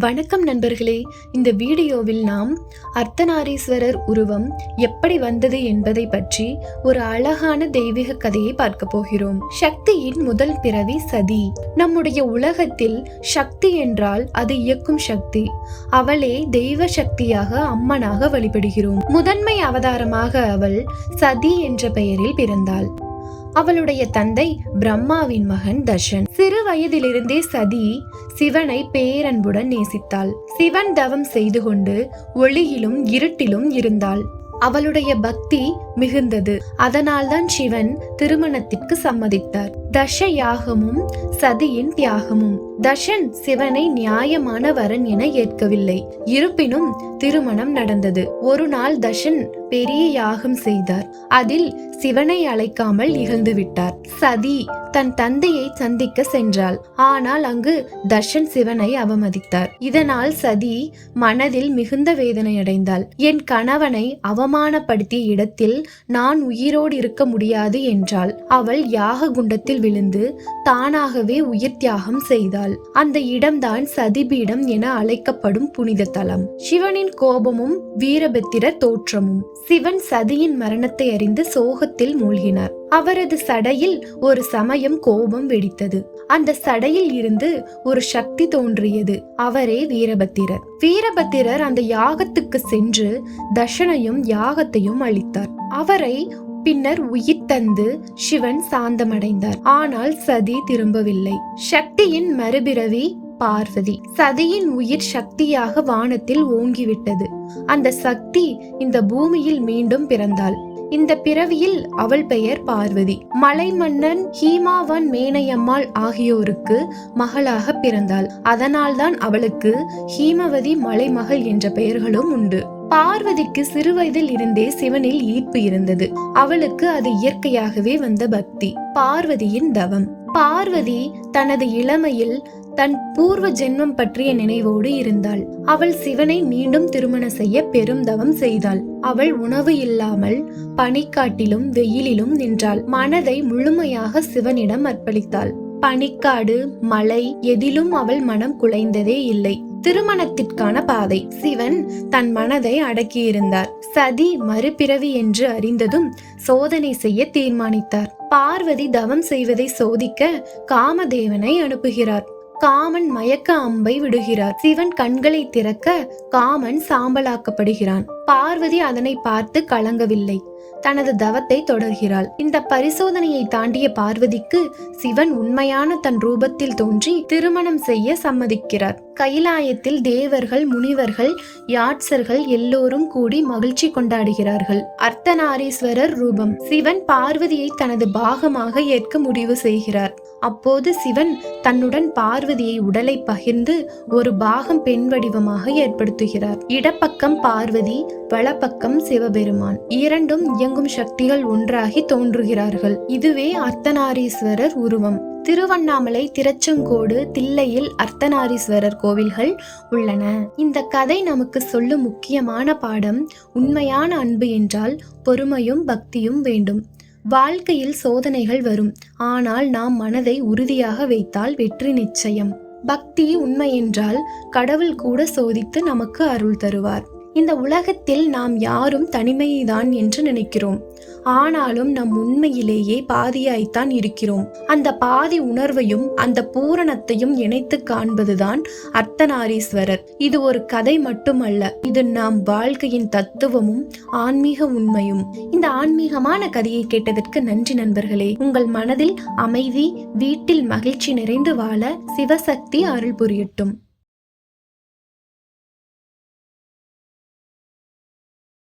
வணக்கம் நண்பர்களே. இந்த வீடியோவில் நாம் அர்த்தநாரீஸ்வரர் உருவம் எப்படி வந்தது என்பதை பற்றி ஒரு அழகான தெய்வீக கதையை பார்க்க போகிறோம். சக்தியின் முதல் பிறவி சதி. நம்முடைய உலகத்தில் சக்தி என்றால் அது இயக்கும் சக்தி. அவளே தெய்வ சக்தியாக அம்மனாக வழிபடுகிறோம். முதன்மை அவதாரமாக அவள் சதி என்ற பெயரில் பிறந்தாள். அவளுடைய தந்தை பிரம்மாவின் மகன் தர்ஷன். சிறு வயதிலிருந்தே சதி சிவனை பேரன்புடன் நேசித்தாள். சிவன் தவம் செய்து கொண்டு ஒளியிலும் இருட்டிலும் இருந்தாள். அவளுடைய பக்தி மிகுந்தது. அதனால்தான் சிவன் திருமணத்திற்கு சம்மதித்தார். தச யாகமும் சதியின் தியாகமும். தஷன் சிவனை நியாயமான வரன் என ஏற்கவில்லை. இருப்பினும் திருமணம் நடந்தது. ஒரு நாள் தஷன் பெரிய யாகம் செய்தார். அதில் சிவனை அழைக்காமல் இகழ்ந்து விட்டார். சதி தன் தந்தையை சந்திக்க சென்றாள். ஆனால் அங்கு தர்ஷன் சிவனை அவமதித்தார். இதனால் சதி மனதில் மிகுந்த வேதனை அடைந்தாள் என் கணவனை அவமானப்படுத்திய இடத்தில் நான் உயிரோடு இருக்க முடியாது என்றாள். அவள் யாக குண்டத்தில் விழுந்து தானாகவே உயிர் தியாகம் செய்தாள். கொண்டாள் அந்த இடம்தான் சதிபீடம் என அழைக்கப்படும் புனித தலம். சிவனின் கோபமும் வீரபத்திர தோற்றமும் சிவன் சதியின் மரணத்தை அறிந்து சோகத்தில் மூழ்கினார். அவரது சடையில் ஒரு சமயம் கோபம் வெடித்தது. அந்த சடையில் இருந்து ஒரு சக்தி தோன்றியது. அவரே வீரபத்திரர். வீரபத்திரர் அந்த யாகத்துக்கு சென்று தஷனையும் யாகத்தையும் அளித்தார். அவரை பின்னர் உயிர் தந்து சிவன் சாந்தமடைந்தார். ஆனால் சதி திரும்பவில்லை. சக்தியின் மறுபிறவி பார்வதி. சதியின் உயிர் சக்தியாக வானத்தில் ஓங்கிவிட்டது. அந்த சக்தி இந்த பூமியில் மீண்டும் பிறந்தாள். இந்த பிறவியில் அவள் பெயர் பார்வதி. மலை மன்னன் ஹீமாவன் மேனையம்மாள் ஆகியோருக்கு மகளாக பிறந்தாள். அதனால்தான் அவளுக்கு ஹீமவதி மலைமகள் என்ற பெயர்களும் உண்டு. பார்வதிக்கு சிறுவயதில் இருந்தே சிவனில் ஈர்ப்பு இருந்தது. அவளுக்கு அது இயற்கையாகவே வந்த பக்தி. பார்வதியின் தவம். பார்வதி தனது இளமையில் தன் பூர்வ ஜென்மம் பற்றிய நினைவோடு இருந்தாள். அவள் சிவனை மீண்டும் திருமணம் செய்ய பெரும் தவம் செய்தாள். அவள் உணவு இல்லாமல் பனிக்காட்டிலும் வெயிலிலும் நின்றாள். மனதை முழுமையாக சிவனிடம் அர்ப்பணித்தாள். பனிக்காடு மலை எதிலும் அவள் மனம் குலைந்ததே இல்லை. திருமணத்திற்கான பாதை. சிவன் தன் மனதை அடக்கியிருந்தார். சதி மறுபிறவி என்று அறிந்ததும் சோதனை செய்ய தீர்மானித்தார். பார்வதி தவம் செய்வதை சோதிக்க காமதேவனை அனுப்புகிறார். காமன் மயக்க அம்பை விடுகிறார். சிவன் கண்களை திறக்க காமன் சாம்பலாக்கப்படுகிறான். பார்வதி அதனை பார்த்து கலங்கவில்லை. தனது தவத்தை தொடர்கிறாள். இந்த பரிசோதனையை தாண்டிய பார்வதிக்கு சிவன் உண்மையான தன் ரூபத்தில் தோன்றி திருமணம் செய்ய சம்மதிக்கிறார். கைலாயத்தில் தேவர்கள் முனிவர்கள் யாட்சர்கள் எல்லோரும் கூடி மகிழ்ச்சி கொண்டாடுகிறார்கள். அர்த்தநாரீஸ்வரர் ரூபம். சிவன் பார்வதியை தனது பாகமாக ஏற்க முடிவு செய்கிறார். அப்போது சிவன் தன்னுடன் பார்வதியை உடலை பகிர்ந்து ஒரு பாகம் பெண் வடிவமாக ஏற்படுத்துகிறார். இடப்பக்கம் பார்வதி வலப்பக்கம் சிவபெருமான். இரண்டும் இயங்கும் சக்திகள் ஒன்றாகி தோன்றுகிறார்கள். இதுவே அர்த்தநாரீஸ்வரர் உருவம். திருவண்ணாமலை திருச்செங்கோடு தில்லையில் அர்த்தநாரீஸ்வரர் கோவில்கள் உள்ளன. இந்த கதை நமக்கு சொல்லும் முக்கியமான பாடம் உண்மையான அன்பு என்றால் பொறுமையும் பக்தியும் வேண்டும். வாழ்க்கையில் சோதனைகள் வரும். ஆனால் நாம் மனதை உறுதியாக வைத்தால் வெற்றி நிச்சயம். பக்தி உண்மை என்றால் கடவுள் கூட சோதித்து நமக்கு அருள் தருவார். இந்த உலகத்தில் நாம் யாரும் தனிமைதான் என்று நினைக்கிறோம். ஆனாலும் நம் உண்மையிலேயே பாதியாய்த்தான் இருக்கிறோம். அந்த பாதி உணர்வையும் அந்த பூரணத்தையும் இணைத்து காண்பதுதான் அர்த்தநாரீஸ்வரர். இது ஒரு கதை மட்டுமல்ல. இது நாம் வாழ்க்கையின் தத்துவமும் ஆன்மீக உண்மையும். இந்த ஆன்மீகமான கதையை கேட்டதற்கு நன்றி நண்பர்களே. உங்கள் மனதில் அமைதி வீட்டில் மகிழ்ச்சி நிறைந்து வாழ சிவசக்தி அருள் புரியட்டும்.